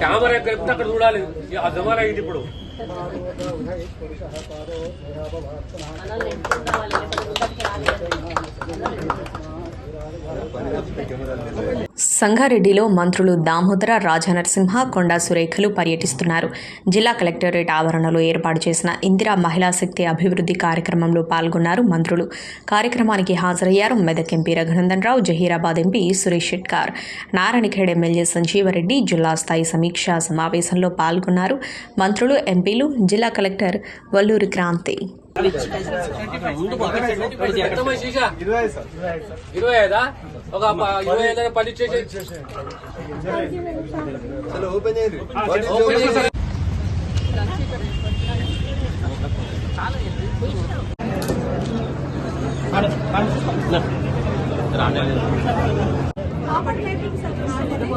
Camera ఎక్కడ అక్కడ చూడాలి. ఆ జమానా అయింది ఇప్పుడు. సంగారెడ్డిలో మంత్రులు దామోదర రాజనరసింహ కొండా సురేఖలు పర్యటిస్తున్నారు. జిల్లా కలెక్టరేట్ ఆవరణలో ఏర్పాటు చేసిన ఇందిరా మహిళా శక్తి అభివృద్ధి కార్యక్రమంలో పాల్గొన్నారు మంత్రులు. కార్యక్రమానికి హాజరయ్యారు Medak MP Raghunandan Rao Zaheerabad MP Suresh Shetkar Narayankhed MLA Sanjeeva Reddy జిల్లా స్థాయి సమీక్షా సమావేశంలో పాల్గొన్నారు. మంత్రులు ఎంపీలు జిల్లా కలెక్టర్ వల్లూరి క్రాంతి. ఇరవై ఐదా. ఒక ఇరవై ఐదు పని open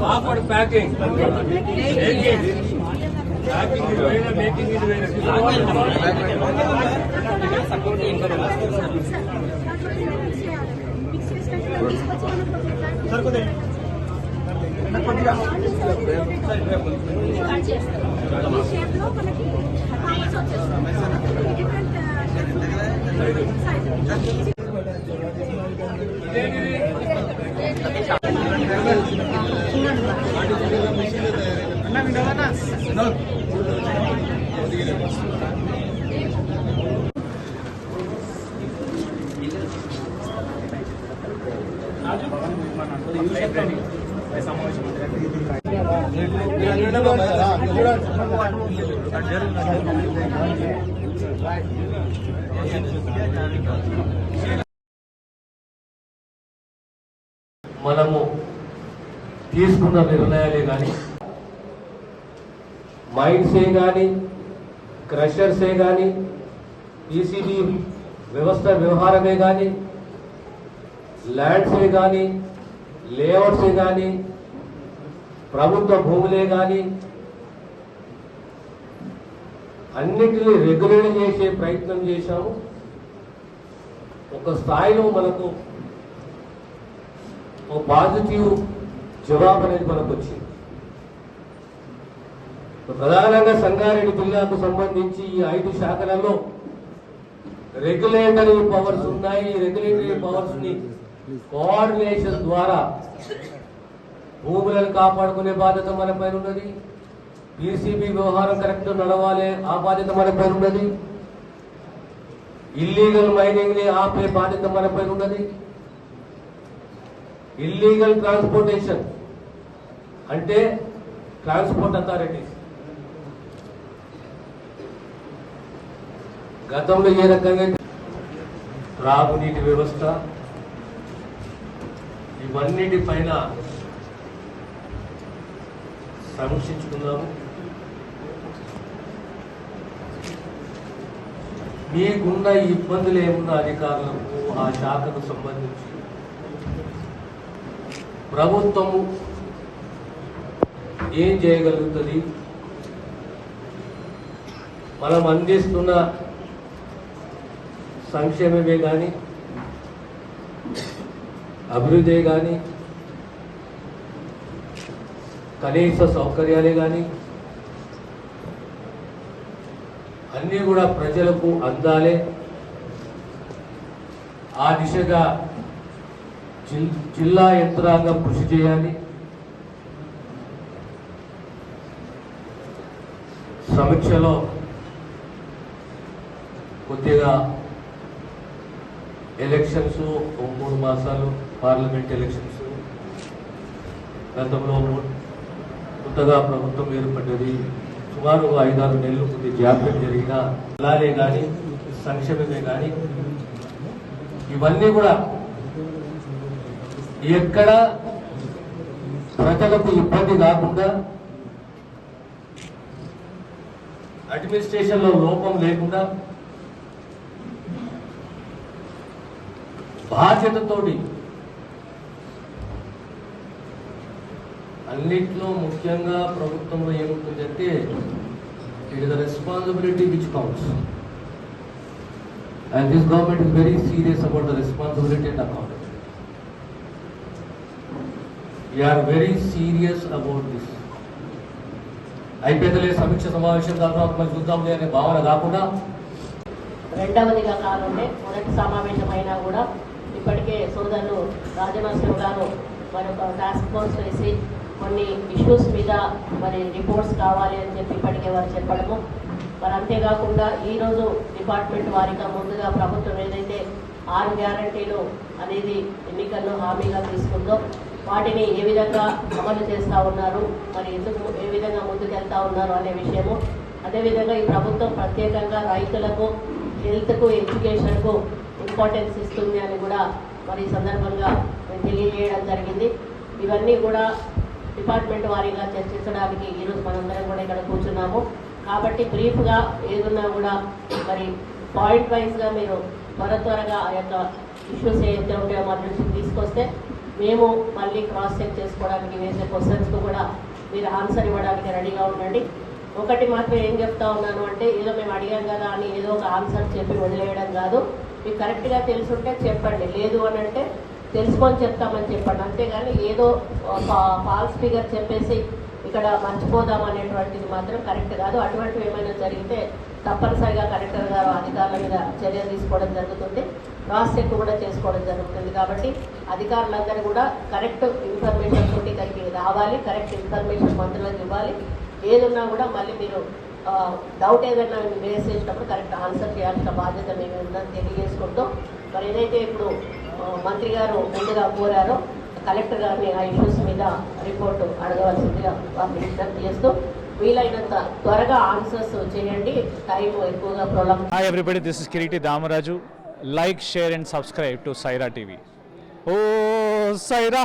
papad packing making packing ఇది వేరే మేకింగ్ ఇది వేరే మనము తీసుకున్న నిర్ణయాలే కానీ మైండ్సే కానీ క్రషర్సే కానీ ఈసీబీ వ్యవస్థ వ్యవహారమే కానీ ల్యాండ్సే కానీ లేఅవుట్సే కానీ ప్రభుత్వ భూములే కానీ అన్నిటినీ రెగ్యులేట్ చేసే ప్రయత్నం చేశాము. ఒక స్థాయిలో మనకు ఒక పాజిటివ్ జవాబు అనేది మనకు వచ్చింది ప్రధానంగా సంగారెడ్డి జిల్లాకు సంబంధించి ఈ ఐదు శాఖలలో రెగ్యులేటరీ పవర్స్ ఉన్నాయి. రెగ్యులేటరీ పవర్స్ని కోఆర్డినేషన్ ద్వారా భూములను కాపాడుకునే బాధ్యత మన పైన ఉన్నది. పీసీబీ వ్యవహారం కరెక్ట్ నడవాలి ఆ బాధ్యత మన పైన ఉన్నది. ఇల్లీగల్ మైనింగ్ని ఆపే బాధ్యత మన పైన ఉన్నది. ఇల్లీగల్ ట్రాన్స్పోర్టేషన్ అంటే ట్రాన్స్పోర్ట్ అథారిటీస్ గతంలో ఏ రకంగా త్రాగునీటి వ్యవస్థ ఇవన్నిటి పైన సమీక్షించుకున్నాము మీకున్న ఇబ్బందులు ఏమున్నా అధికారులకు ఆ శాఖకు సంబంధించి ప్రభుత్వము ఏం చేయగలుగుతుంది? మనం అందిస్తున్న సంక్షేమమే కానీ అభివృద్ధి కానీ కనీస సౌకర్యాలే కానీ అన్నీ కూడా ప్రజలకు అందాలే. ఆ దిశగా జిల్లా యంత్రాంగం కృషి చేయాలి. సమీక్షలో కొద్దిగా ఎలక్షన్స్ ఓ మూడు మాసాలు పార్లమెంట్ ఎలక్షన్స్ గతంలో కొత్తగా ప్రభుత్వం ఏర్పడ్డది. సుమారు ఐదారు నెలలు కొద్ది జాప్యం జరిగిన అలాగే కానీ సంక్షేమమే కానీ ఇవన్నీ కూడా ఎక్కడ ప్రజలకు ఇబ్బంది కాకుండా అడ్మినిస్ట్రేషన్లో లోపం లేకుండా బాధ్యతతోటి. అన్నిట్లో ముఖ్యంగా ప్రభుత్వంలో ఏముంటుందంటే it is the responsibility which counts and this government is very serious about the responsibility and accountability are very serious about this this. అయిపోయిందలే సమీక్ష సమావేశం తర్వాత మళ్ళీ చూద్దాంలే అనే భావన కాకుండా రెండవదిగా కానుండే మొదటి సమావేశమైనా కూడా ఇప్పటికే సోదరులు రాజనరసింహ గారు మరి ఒక టాస్క్ ఫోర్స్ వేసి కొన్ని ఇష్యూస్ మీద మరి రిపోర్ట్స్ కావాలి అని చెప్పి ఇప్పటికే వారు చెప్పడము. మరి అంతేకాకుండా ఈరోజు డిపార్ట్మెంట్ వారిగా ముందుగా ప్రభుత్వం ఏదైతే ఆరు గ్యారంటీలు అనేది ఎన్నికల్లో హామీగా తీసుకుందో వాటిని ఏ విధంగా అమలు చేస్తూ ఉన్నారు మరి ఎందుకు ఏ విధంగా ముందుకెళ్తా ఉన్నారు అనే విషయము. అదేవిధంగా ఈ ప్రభుత్వం ప్రత్యేకంగా రైతులకు హెల్త్కు ఎడ్యుకేషన్కు ఇంపార్టెన్స్ ఇస్తుంది అని కూడా మరి సందర్భంగా తెలియజేయడం జరిగింది. ఇవన్నీ కూడా డిపార్ట్మెంట్ వారీగా చర్చించడానికి ఈరోజు మనందరం కూడా ఇక్కడ కూర్చున్నాము. కాబట్టి బ్రీఫ్గా ఏదున్నా కూడా మరి పాయింట్ వైజ్గా మీరు త్వర త్వరగా ఆ యొక్క ఇష్యూస్ ఏదైతే ఉంటాయో మా దృష్టికి తీసుకొస్తే మేము మళ్ళీ క్రాస్ చెక్ చేసుకోవడానికి వేసే క్వశ్చన్స్కు కూడా మీరు ఆన్సర్ ఇవ్వడానికి రెడీగా ఉండండి. ఒకటి మాత్రం ఏం చెప్తా ఉన్నాను అంటే ఏదో మేము అడిగాం కదా అని ఏదో ఒక ఆన్సర్ చెప్పి వదిలేయడం కాదు. మీకు కరెక్ట్గా తెలుసుంటే చెప్పండి. లేదు అని అంటే తెలుసుకొని చెప్తామని చెప్పండి. అంతేగాని ఏదో ఫాల్స్ ఫిగర్ చెప్పేసి ఇక్కడ మర్చిపోదాం అనేటువంటిది మాత్రం కరెక్ట్ కాదు. అటువంటివి ఏమైనా జరిగితే తప్పనిసరిగా కలెక్టర్ గారు అధికారుల మీద చర్య తీసుకోవడం జరుగుతుంది. క్రాస్ చెక్ కూడా చేసుకోవడం జరుగుతుంది. కాబట్టి అధికారులందరూ కూడా కరెక్ట్ ఇన్ఫర్మేషన్ తోటి ఇక్కడికి రావాలి. కరెక్ట్ ఇన్ఫర్మేషన్ మంత్రులకు ఇవ్వాలి. ఏదున్నా కూడా మళ్ళీ మీరు డౌట్ ఏదైనా రేస్ చేసినప్పుడు కరెక్ట్ ఆన్సర్ చేయాల్సిన బాధ్యత మేము ఉందని తెలియజేసుకుంటూ మరి ఏదైతే ఇప్పుడు మంత్రి గారు ముందుగా కోరారో కలెక్టర్ గారిని ఆ ఇష్యూస్ మీద రిపోర్టు అడగవలసిందిగా వారిని విజ్ఞప్తి చేస్తూ వీలైనంత త్వరగా ఆన్సర్స్ చేయండి. టైం ఎక్కువగా prolong Hi everybody, this is Kiriti Damaraju like share and subscribe to Saira TV oh Sye Raa